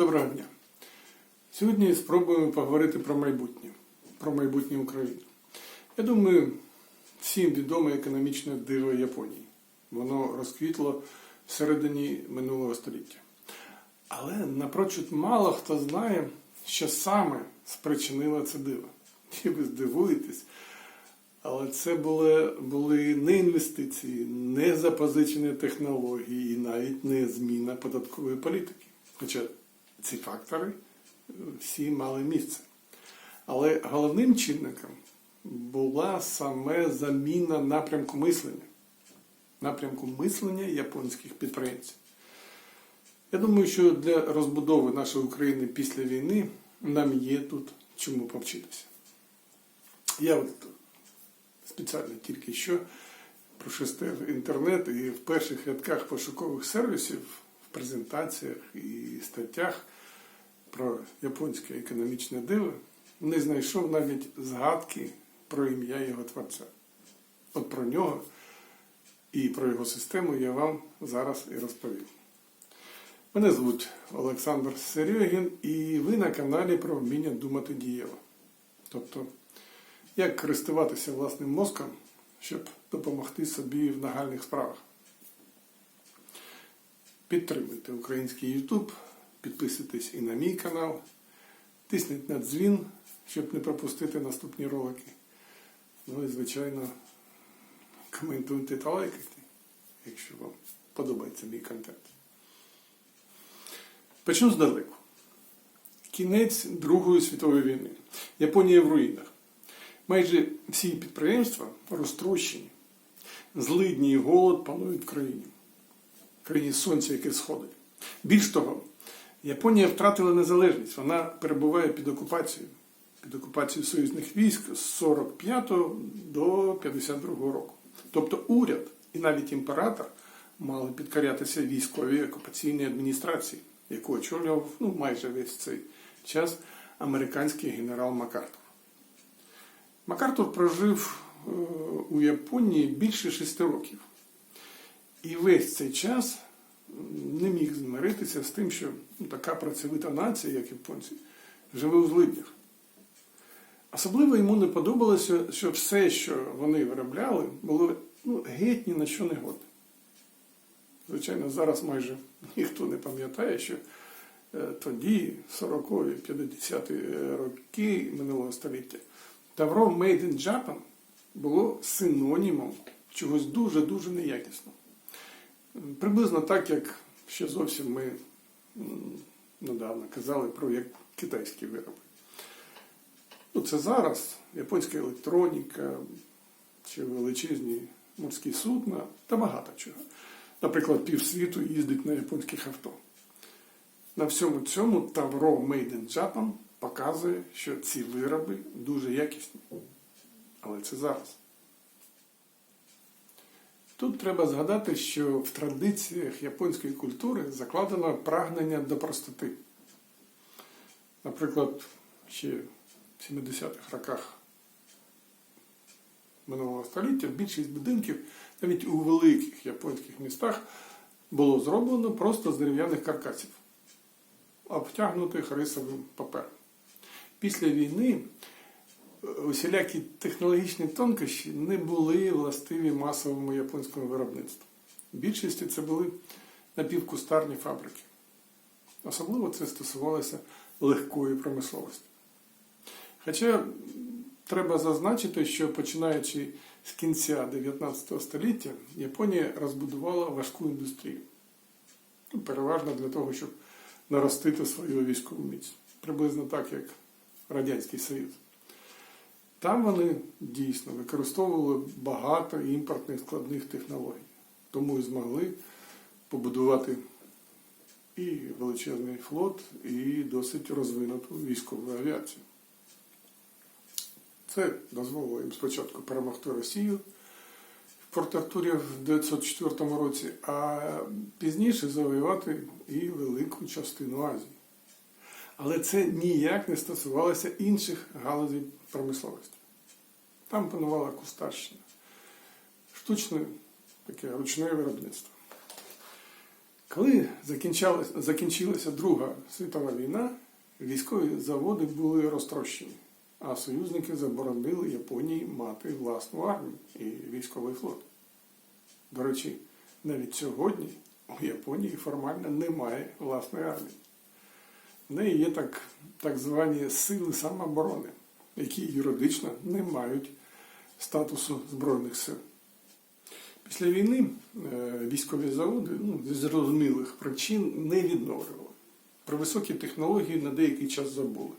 Доброго дня. Сьогодні спробуємо поговорити про майбутнє, про майбутнє України. Я думаю, всім відоме економічне диво Японії. Воно розквітло в середині минулого століття. Але напрочуд мало хто знає, що саме спричинило це диво. І ви здивуєтесь, але це були, були не інвестиції, не запозичені технології і навіть не зміна податкової політики. Хоча ці фактори е, всі мали місце. Але головним чинником була саме заміна напрямку мислення, напрямку мислення японських підприємців. Я думаю, що для розбудови нашої України після війни нам є тут чому повчитися. Я от спеціально тільки що прошестив інтернет і в перших рядках пошукових сервісів, презентаціях і статтях про японське економічне диво не знайшов навіть згадки про ім'я його творця. От про нього і про його систему я вам зараз і розповім. Мене звуть Олександр Серегін, і ви на каналі про вміння думати дієво. Тобто, як користуватися власним мозком, щоб допомогти собі в нагальних справах. Підтримуйте український YouTube, підписуйтесь і на мій канал, тисніть на дзвін, щоб не пропустити наступні ролики. Ну і, звичайно, коментуйте та лайкайте, якщо вам подобається мій контент. Почну здалеку. Кінець Другої світової війни. Японія в руїнах. Майже всі підприємства розтрощені. Злидні і голод панують в країні. Країні сонця, яке сходить. Більш того, Японія втратила незалежність. Вона перебуває під окупацією. Під окупацією союзних військ з 45 до 52 року. Тобто уряд і навіть імператор мали підкорятися військовій окупаційній адміністрації, яку очолював ну, майже весь цей час американський генерал Макартур. Макартур прожив е, у Японії більше шести років. І весь цей час не міг змиритися з тим, що ну, така працьовита нація, як японці, живе у злиднях. Особливо йому не подобалося, що все, що вони виробляли, було ну, геть ні на що не годне. Звичайно, зараз майже ніхто не пам'ятає, що е, тоді, 40-ті, 50-ті роки минулого століття, Тавро Made in Japan було синонімом чогось дуже-дуже неякісного. Приблизно так, як ще зовсім ми недавно казали про як китайські вироби. Ну, це зараз японська електроніка, чи величезні морські судна та багато чого. Наприклад, півсвіту їздить на японських авто. На всьому цьому Тавро Made in Japan показує, що ці вироби дуже якісні. Але це зараз. Тут треба згадати, що в традиціях японської культури закладено прагнення до простоти. Наприклад, ще в 70-х роках минулого століття більшість будинків навіть у великих японських містах було зроблено просто з дерев'яних каркасів, обтягнутих рисовим папером. Після війни усілякі технологічні тонкощі не були властиві масовому японському виробництву. В більшості це були напівкустарні фабрики. Особливо це стосувалося легкої промисловості. Хоча треба зазначити, що починаючи з кінця 19 століття, Японія розбудувала важку індустрію. Ну, Переважно для того, щоб наростити свою військову міць. Приблизно так, як Радянський Союз. Там вони дійсно використовували багато імпортних складних технологій, тому і змогли побудувати і величезний флот, і досить розвинуту військову авіацію. Це дозволило їм спочатку перемогти Росію в Порт-Артурі в 1904 році, а пізніше завоювати і велику частину Азії. Але це ніяк не стосувалося інших галузей промисловості. Там панувала кустарщина, штучне таке ручне виробництво. Коли закінчилася Друга світова війна, військові заводи були розтрощені, а союзники заборонили Японії мати власну армію і військовий флот. До речі, навіть сьогодні у Японії формально немає власної армії. В неї є так, так звані сили самооборони, які юридично не мають статусу Збройних сил. Після війни е, військові заводи ну, зі зрозумілих причин не відновлювали. Про високі технології на деякий час забули.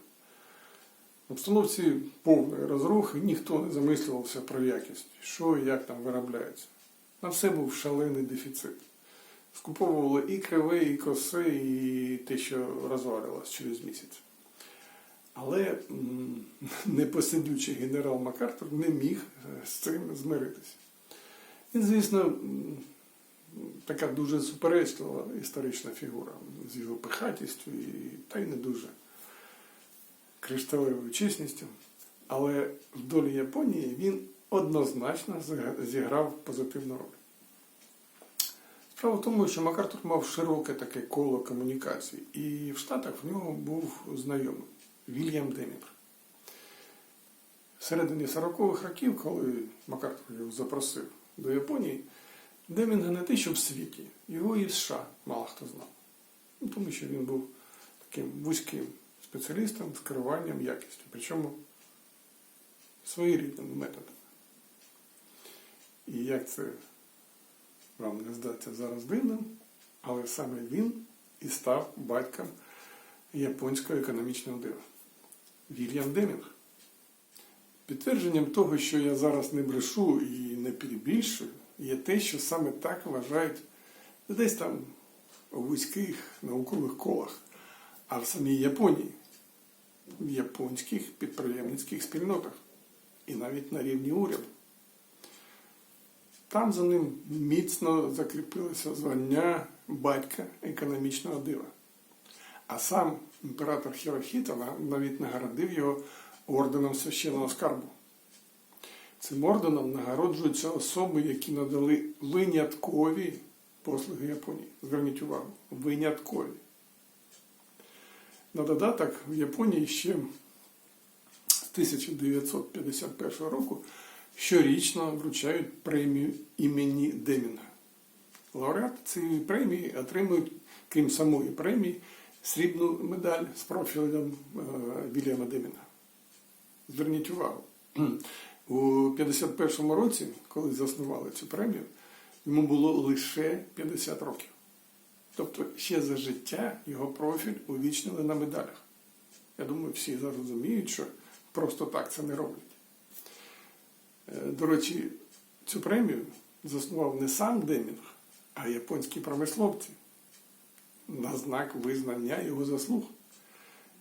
В обстановці повної розрухи ніхто не замислювався про якість, що і як там виробляється. На все був шалений дефіцит. Скуповували і криве, і косе, і те, що розвалилось через місяць. Але непосидючий генерал Макартур не міг е, з цим змиритися. Він, звісно, така дуже суперечлива історична фігура з його пихатістю і та й не дуже кришталевою чесністю. Але в долі Японії він однозначно зіграв позитивну роль. Справа в тому, що Макартур мав широке таке коло комунікацій, і в Штатах в нього був знайомий Вільям Демінг. В середині 40-х років, коли Макартур його запросив до Японії, Демінга не те, що в світі, його і США мало хто знав. Ну, тому що він був таким вузьким спеціалістом з керуванням якістю, причому своєрідними методами. І як це вам не здаться зараз дивним, але саме він і став батьком японського економічного дива. Вільям Демінг. Підтвердженням того, що я зараз не брешу і не перебільшую, є те, що саме так вважають десь там у вузьких наукових колах, а в самій Японії, в японських підприємницьких спільнотах і навіть на рівні уряду. Там за ним міцно закріпилося звання батька економічного дива. А сам імператор Хірохіта навіть нагородив його орденом священного скарбу. Цим орденом нагороджуються особи, які надали виняткові послуги Японії. Зверніть увагу, виняткові. На додаток в Японії ще з 1951 року щорічно вручають премію імені Демінга. Лауреати цієї премії отримують, крім самої премії, срібну медаль з профілем е, Вільяма Демінга. Зверніть увагу, у 51-му році, коли заснували цю премію, йому було лише 50 років. Тобто ще за життя його профіль увічнили на медалях. Я думаю, всі зрозуміють, що просто так це не роблять. Е, До речі, цю премію заснував не сам Демінг, а японські промисловці на знак визнання його заслуг.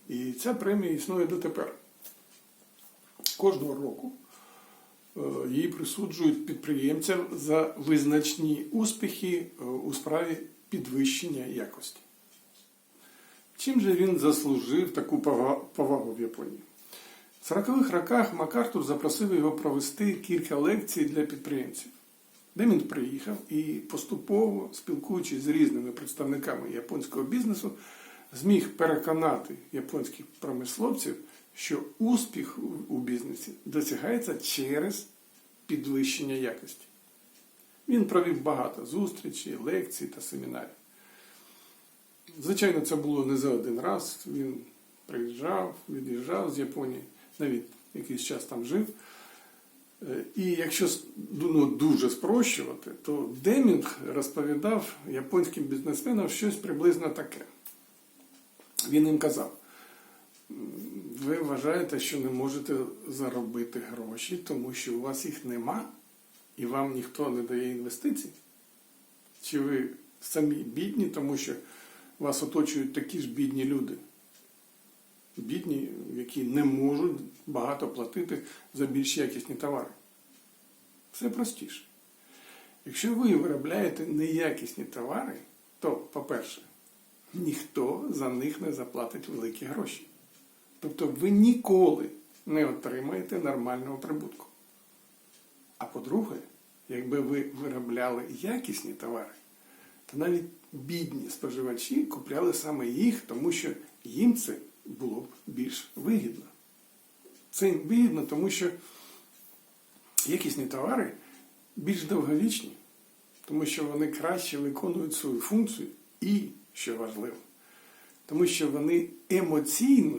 І ця премія існує дотепер. Кожного року е, її присуджують підприємцям за визначні успіхи е, у справі підвищення якості. Чим же він заслужив таку повагу в Японії? В 40-х роках Макартур запросив його провести кілька лекцій для підприємців. Демінг приїхав і поступово, спілкуючись з різними представниками японського бізнесу, зміг переконати японських промисловців, що успіх у бізнесі досягається через підвищення якості. Він провів багато зустрічей, лекцій та семінарів. Звичайно, це було не за один раз. Він приїжджав, від'їжджав з Японії, навіть якийсь час там жив. Е, І якщо ну, дуже спрощувати, то Демінг розповідав японським бізнесменам щось приблизно таке. Він їм казав: ви вважаєте, що не можете заробити гроші, тому що у вас їх нема, і вам ніхто не дає інвестицій? Чи ви самі бідні, тому що вас оточують такі ж бідні люди? Бідні, які не можуть багато платити за більш якісні товари. Все простіше. Якщо ви виробляєте неякісні товари, то, по-перше, ніхто за них не заплатить великі гроші. Тобто ви ніколи не отримаєте нормального прибутку. А по-друге, якби ви виробляли якісні товари, то навіть бідні споживачі купляли саме їх, тому що їм це було б більш вигідно. Це вигідно, тому що якісні товари більш довговічні, тому що вони краще виконують свою функцію і, що важливо, тому що вони емоційно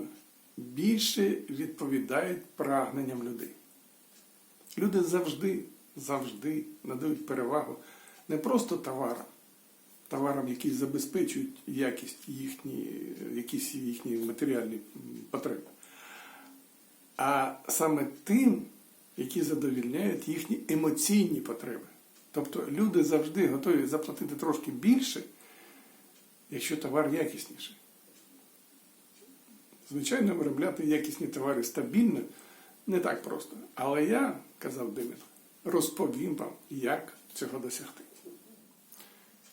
більше відповідають прагненням людей. Люди завжди, завжди надають перевагу не просто товарам, товарам, які забезпечують якість їхні, якісь їхні матеріальні потреби, а саме тим, які задовільняють їхні емоційні потреби. Тобто люди завжди готові заплатити трошки більше, якщо товар якісніший. Звичайно, виробляти якісні товари стабільно не так просто. Але я, казав Демін, розповім вам, як цього досягти.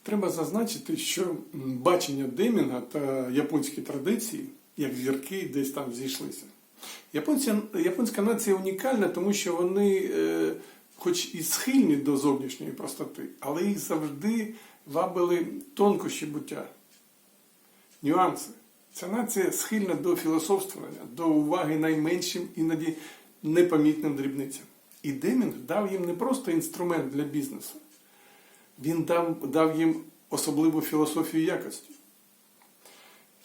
Треба зазначити, що бачення Демінга та японські традиції, як зірки, десь там зійшлися. Японці, японська нація унікальна, тому що вони, е, хоч і схильні до зовнішньої простоти, але їх завжди вабили тонкощі буття, нюанси. Ця нація схильна до філософствування, до уваги найменшим, іноді непомітним дрібницям. І Демінг дав їм не просто інструмент для бізнесу, він дав, дав їм особливу філософію якості.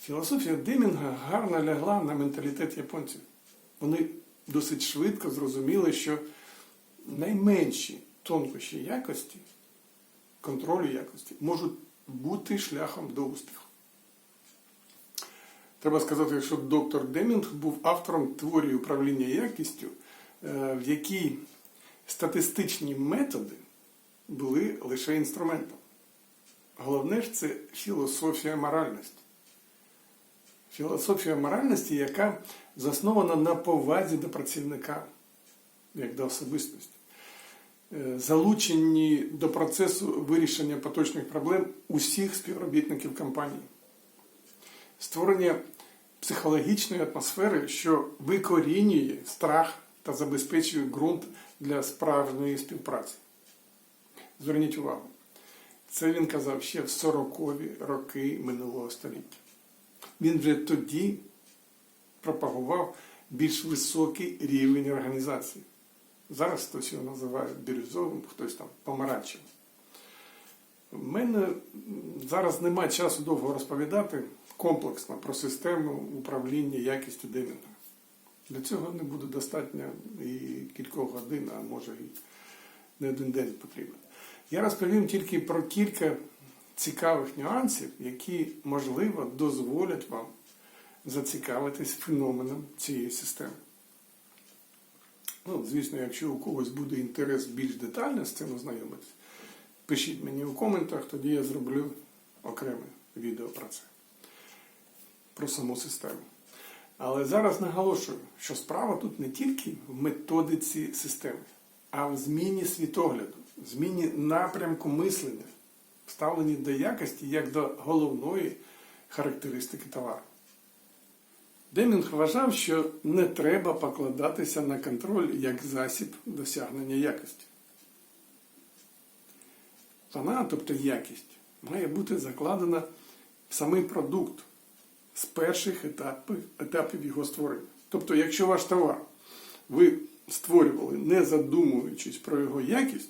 Філософія Демінга гарно лягла на менталітет японців. Вони досить швидко зрозуміли, що найменші тонкощі якості, контролю якості, можуть бути шляхом до успіху. Треба сказати, що доктор Демінг був автором теорії управління якістю, е, в якій статистичні методи були лише інструментом. Головне ж це філософія моральності. Філософія моральності, яка заснована на повазі до працівника, як до особистості, Е, залученні до процесу вирішення поточних проблем усіх співробітників компанії, створення психологічної атмосфери, що викорінює страх та забезпечує ґрунт для справжньої співпраці. Зверніть увагу, це він казав ще в 40-ві роки минулого століття. Він вже тоді пропагував більш високий рівень організації. Зараз хтось його називає бірюзовим, хтось там помаранчевим. У мене зараз немає часу довго розповідати комплексно про систему управління якістю Демінга. Для цього не буде достатньо і кількох годин, а може і не один день потрібен. Я розповім тільки про кілька цікавих нюансів, які, можливо, дозволять вам зацікавитись феноменом цієї системи. Ну, звісно, якщо у когось буде інтерес більш детально з цим ознайомитись, пишіть мені у коментах, тоді я зроблю окреме відео про це, про саму систему. Але зараз наголошую, що справа тут не тільки в методиці системи, а в зміні світогляду, зміні напрямку мислення, ставлені до якості як до головної характеристики товару. Демінг вважав, що не треба покладатися на контроль як засіб досягнення якості. Вона, тобто якість, має бути закладена в самий продукт з перших етапів, етапів його створення. Тобто, якщо ваш товар ви створювали, не задумуючись про його якість,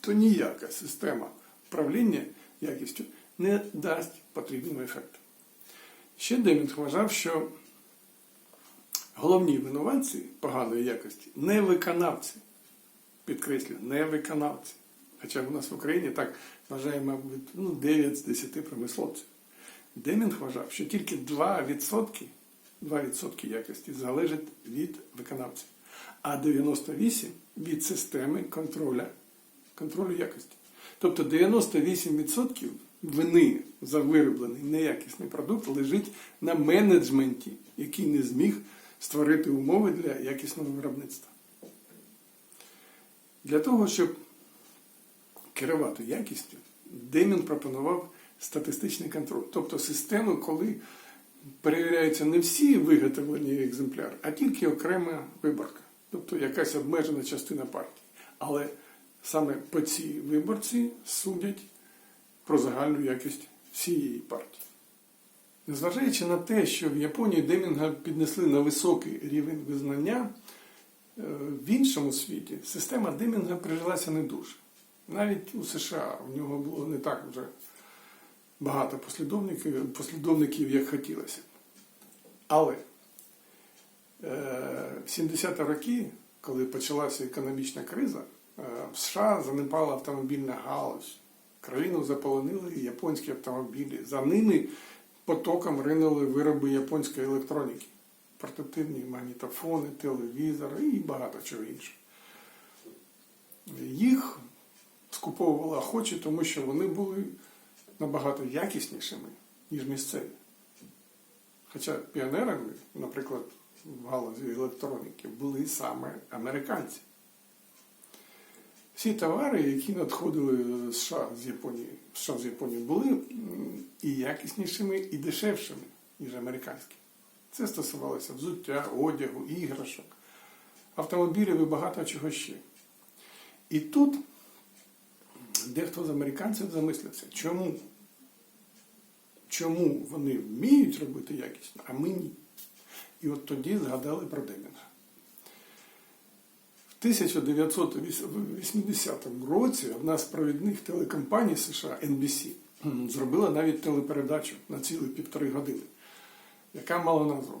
то ніяка система управління якістю не дасть потрібного ефекту. Ще Демінг вважав, що головні винуватці поганої якості не виконавці. Підкреслюю, не виконавці. Хоча в нас в Україні так вважає, мабуть, ну, 9 з 10 промисловців. Демінг вважав, що тільки 2%, 2% якості залежить від виконавців, а 98% від системи контроля, контролю якості. Тобто 98% вини за вироблений неякісний продукт лежить на менеджменті, який не зміг створити умови для якісного виробництва. Для того, щоб керувати якістю, Демін пропонував статистичний контроль, тобто систему, коли перевіряються не всі виготовлені екземпляри, а тільки окрема виборка, тобто якась обмежена частина партії. Але саме по цій виборці судять про загальну якість всієї партії. Незважаючи на те, що в Японії Демінга піднесли на високий рівень визнання, е, в іншому світі система Демінга прижилася не дуже. Навіть у США в нього було не так вже багато послідовників, послідовників як хотілося. Але е, в 70-ті роки, коли почалася економічна криза, в США занепала автомобільна галузь. Країну заполонили японські автомобілі. За ними потоком ринули вироби японської електроніки. Портативні магнітофони, телевізори і багато чого іншого. Їх скуповували охочі, тому що вони були набагато якіснішими, ніж місцеві. Хоча піонерами, наприклад, в галузі електроніки були саме американці. Всі товари, які надходили з США з Японії, США з Японії, були і якіснішими, і дешевшими, ніж американські. Це стосувалося взуття, одягу, іграшок, автомобілів і багато чого ще. І тут дехто з американців замислився, чому? Чому вони вміють робити якісно, а ми ні? І от тоді згадали про Демінга. В 1980 році одна з провідних телекомпаній США NBC зробила навіть телепередачу на цілі півтори години, яка мала назву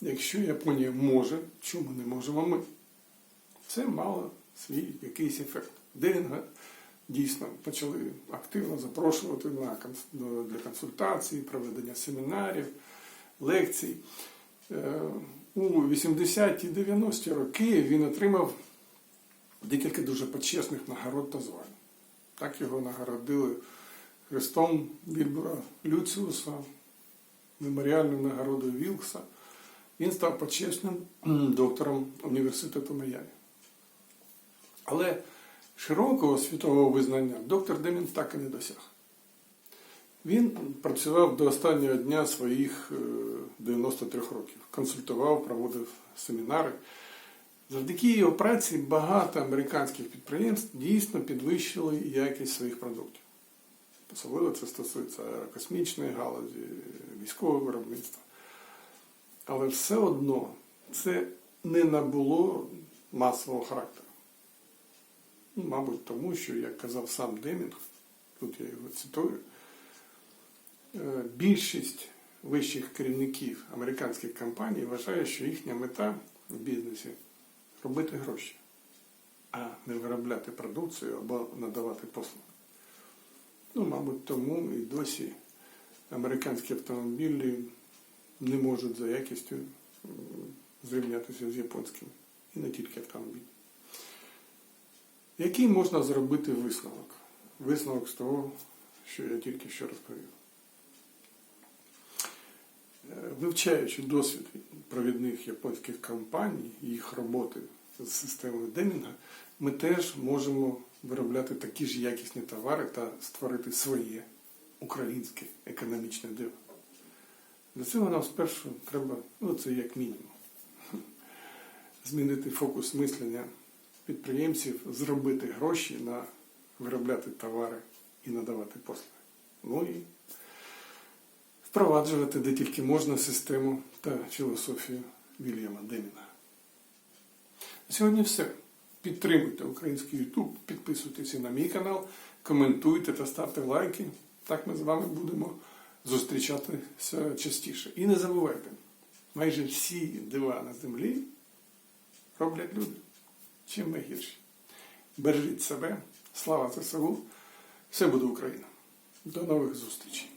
Якщо Японія може, чому не можемо ми? Це мало свій якийсь ефект. Демінга дійсно почали активно запрошувати на для консультацій, проведення семінарів, лекцій. Е, У 80-ті 90-ті роки він отримав декілька дуже почесних нагород та звань. Так його нагородили Христом Більбура Люціуса, меморіальною нагородою Вілкса. Він став почесним доктором університету Майамі. Але широкого світового визнання доктор Демін так і не досяг. Він працював до останнього дня своїх е, 93 років, консультував, проводив семінари. Завдяки його праці багато американських підприємств дійсно підвищили якість своїх продуктів. Особливо це стосується аерокосмічної галузі, військового виробництва. Але все одно це не набуло масового характеру. Ну, Мабуть, тому що, як казав сам Демінг, тут я його цитую, е, більшість вищих керівників американських компаній вважає, що їхня мета в бізнесі робити гроші, а не виробляти продукцію або надавати послуги. Ну, мабуть, тому і досі американські автомобілі не можуть за якістю зрівнятися з японськими. І не тільки автомобілі. Який можна зробити висновок? Висновок з того, що я тільки що розповів. Е, Вивчаючи досвід провідних японських компаній їх роботи з системою Демінга, ми теж можемо виробляти такі ж якісні товари та створити своє українське економічне диво. Для цього нам спершу треба, ну це як мінімум, змінити фокус мислення підприємців, зробити гроші на виробляти товари і надавати послуги. Ну і впроваджувати де тільки можна систему та філософію Вільяма Деміна. Сьогодні все. Підтримуйте український YouTube, підписуйтесь на мій канал, коментуйте та ставте лайки. Так ми з вами будемо зустрічатися частіше. І не забувайте, майже всі дива на землі роблять люди. Чим ми гірші. Бережіть себе, слава ЗСУ, все буде Україна. До нових зустрічей.